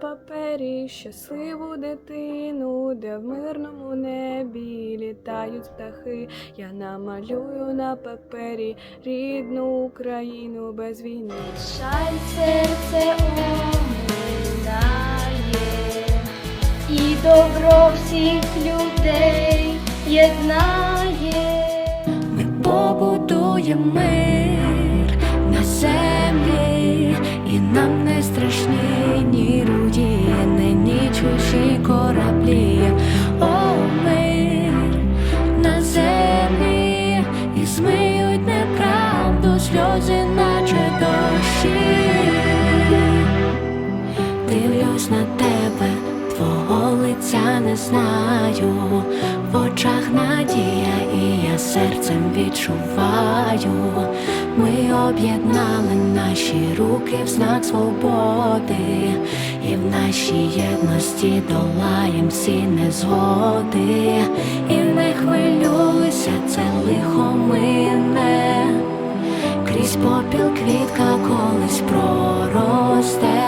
папері щасливу дитину, де в мирному небі літають птахи. Я намалюю на папері рідну Україну без війни. Жаль серце оминає, і добро всіх людей єднає. Ми побудуємо мир на землі, і нам не страшні ні чужі кораблі. О, мир на землі, і змиють неправду сльози, наче дощі. Дивлюсь на тебе, твого лиця не знаю, в очах надія, і я серцем відчуваю. Ми об'єднали наші руки в знак свободи, і в нашій єдності долаєм всі незгоди, і не хвилюйся, це лихо мине. Крізь попіл квітка колись проросте,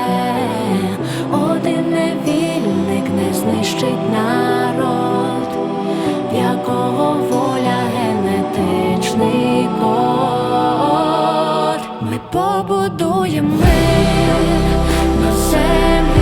один невільник не знищить народ, якого побудуємо ми на землі.